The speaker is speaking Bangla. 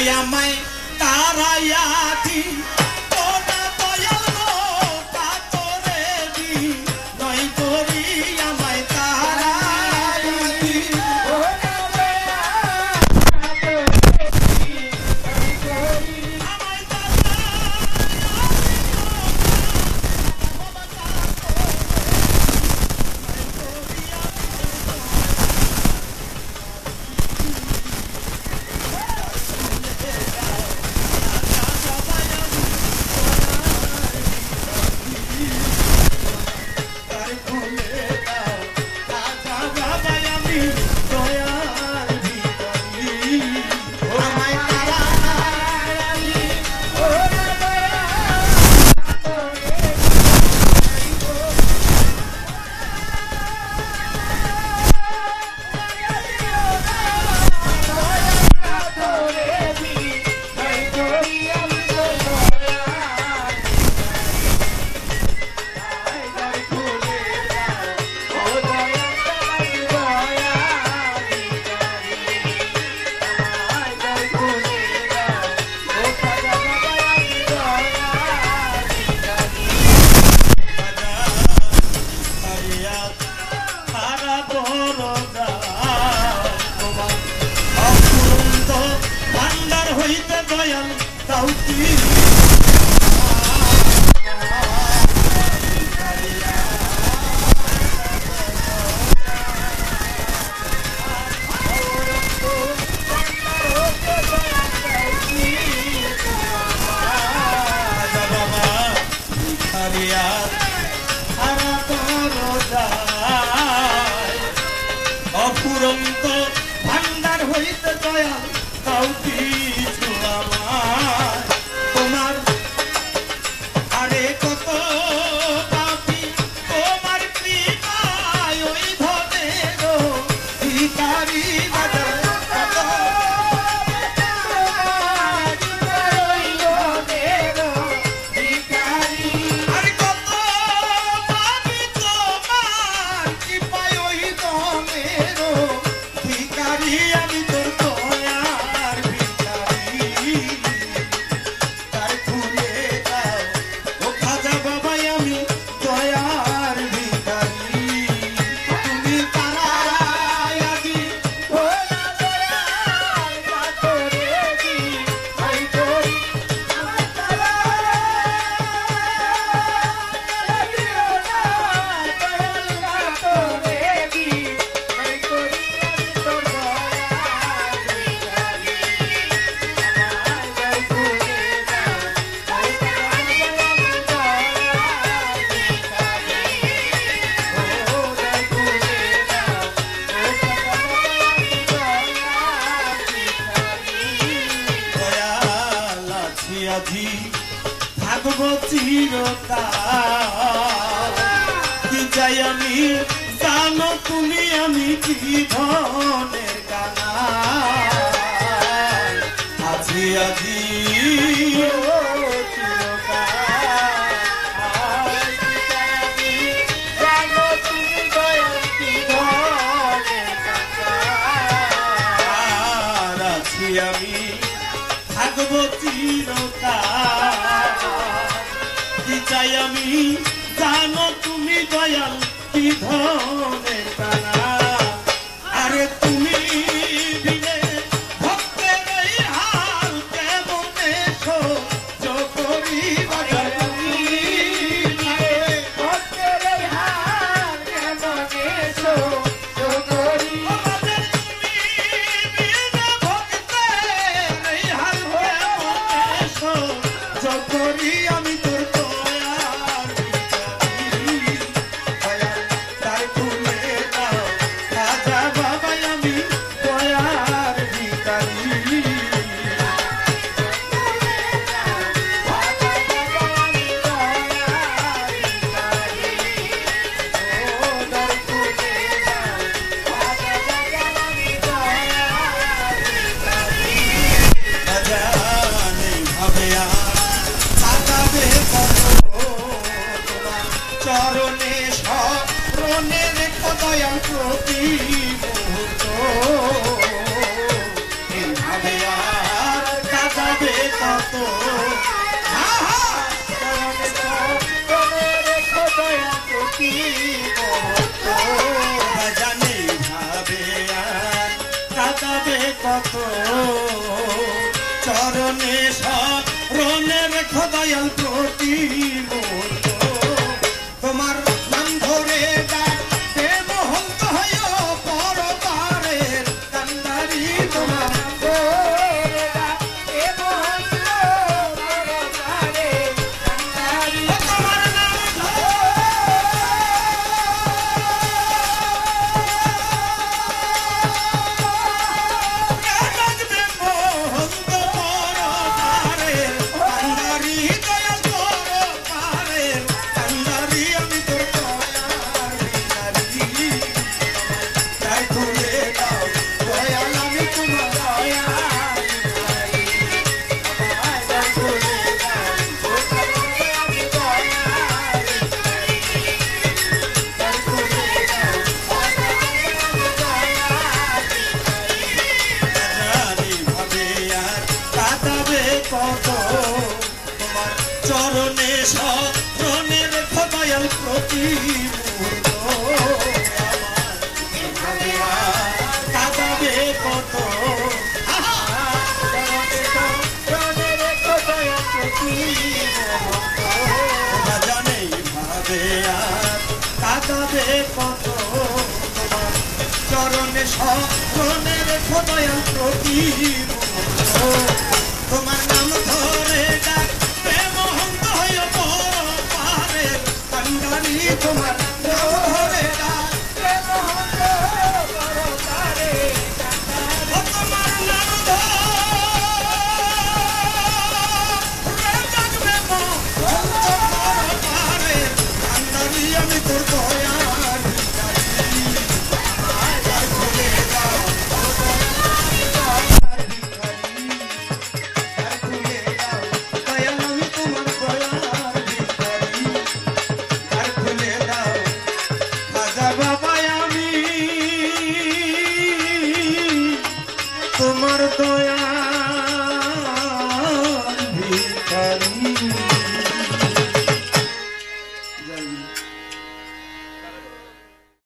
या मैं तारा या थी অফুরন্ত ভান্ডার হইতে দয়া কাউটি থাকব চিরকাল। কি চাই আমি জানো তুমি আমি জীবনের কানা? আজি আজি আমি জানো তুমি দয়াল কি ধরে তারা? আরে তুমি Don't কত চরণে সরণের খদয়াল প্রতিব কত তোমার চরণে সরণের খোদয়াল প্রতি কাদাবে কত জানে ভাবে কাদাবে কত তোমার চরণে সরণের খোদয়াল প্রতি Oh